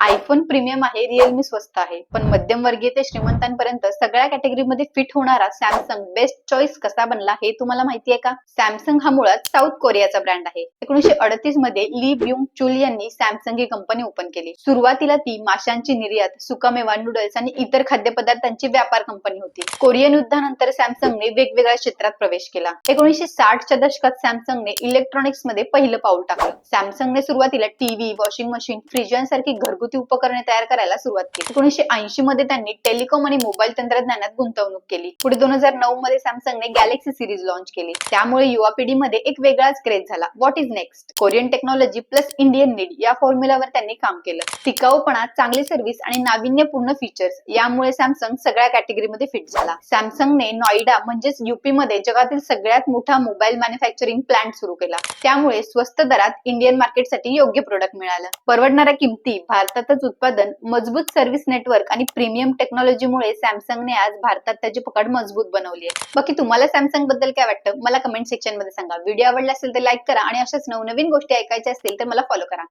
IPhone premium आहे Realme स्वस्त आहे. पण मध्यमवर्गीय ते श्रीमंतांपर्यंत सगळ्या कॅटेगरीमध्ये फिट होणारा सॅमसंग बेस्ट चॉईस कसा बनला हे तुम्हाला माहितीये का? सॅमसंग हा मुळात साऊथ कोरियाचा ब्रँड आहे. एकोणीशे अडतीसमध्ये ली ब्युंग चुल यांनी सॅमसंग ही कंपनी ओपन केली. सुरुवातीला ती माशांची निर्यात सुकामेवा नूडल्स आणि इतर खाद्यपदार्थांची व्यापार कंपनी होती. कोरियन युद्धानंतर सॅमसंगने वेगवेगळ्या क्षेत्रात प्रवेश केला. एकोणीशे साठच्या दशकात सॅमसंगने इलेक्ट्रॉनिक्समध्ये पहिलं पाऊल टाकलं. सॅमसंगने सुरुवातीला टीव्ही वॉशिंग मशीन फ्रीज यांसारखी घरगुती उपकरणे तयार करायला सुरुवात केली. एकोणीशे ऐंशी मध्ये त्यांनी टेलिकॉम आणि मोबाईल तंत्रज्ञानात गुंतवणूक केली. पुढे दोन हजार नऊ मध्ये सॅमसंगने गॅलेक्सी सिरीज लॉन्च केली. त्यामुळे युवा पिढीमध्ये एक वेगळाच क्रेज झाला. What is next Korean technology plus Indian need या फॉर्म्युलावर त्यांनी काम केलं. टिकाऊपणा चांगली सर्व्हिस आणि नाविन्यपूर्ण फीचर्स यामुळे सॅमसंग सगळ्या कॅटेगरीमध्ये फिट झाला. सॅमसंगने नॉईडा म्हणजेच युपी मध्ये जगातील सगळ्यात मोठा मोबाईल मॅन्युफॅक्चरिंग प्लांट सुरू केला. त्यामुळे स्वस्त दरात इंडियन मार्केटसाठी योग्य प्रोडक्ट मिळालं. परवडणाऱ्या किमती भारतातच उत्पादन मजबूत सर्व्हिस नेटवर्क आणि प्रीमियम टेक्नॉलॉजीमुळे सॅमसंगने आज भारतात त्याची पकड मजबूत बनवली आहे. बाकी तुम्हाला सॅमसंगबद्दल काय वाटतं? मला कमेंट सेक्शनमध्ये सांगा. व्हिडिओ आवडला असेल तर लाईक करा आणि अशाच नवनवीन गोष्टी ऐकायच्या असतील तर मला फॉलो करा.